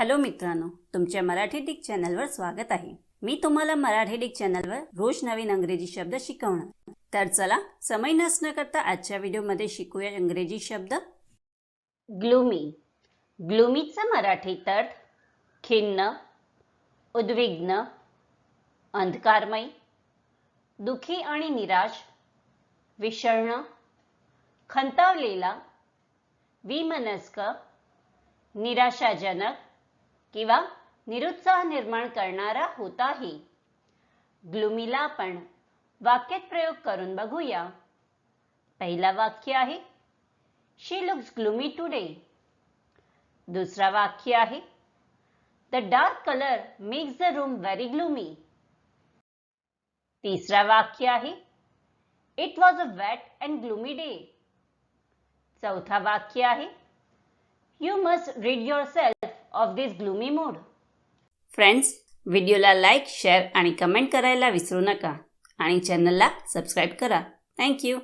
Hello मित्रांनो तुमच्या Marathi Dick चॅनलवर स्वागत आहे. मी तुम्हाला मराठी डिक चॅनलवर रोज नवीन अंग्रेजी शब्द शिकवणार. तर चला समय नसणं करता आजच्या व्हिडिओमध्ये शिकूया इंग्रजी शब्द. ग्लूमी. ग्लूमीचा मराठी अर्थ खिन्न उद्विग्न अंधकारमय दुखी आणि निराश विषण्ण खंतावलेला विमनस्क निराशाजनक किंवा निरुत्साह निर्माण करणारा होताही. ग्लुमीला आपण वाक्यात प्रयोग करून बघूया. पहिला वाक्य आहे शी लुक्स ग्लुमी टुडे दुसरा वाक्य आहे the dark colour makes the room very gloomy तिसरा वाक्य आहे it was a wet and gloomy day चौथा वाक्य आहे you must rid yourself of this gloomy mood friends व्हिडिओला लाईक शेअर आणि कमेंट करायला विसरू नका. आणि चॅनलला सबस्क्राईब करा. थँक्यू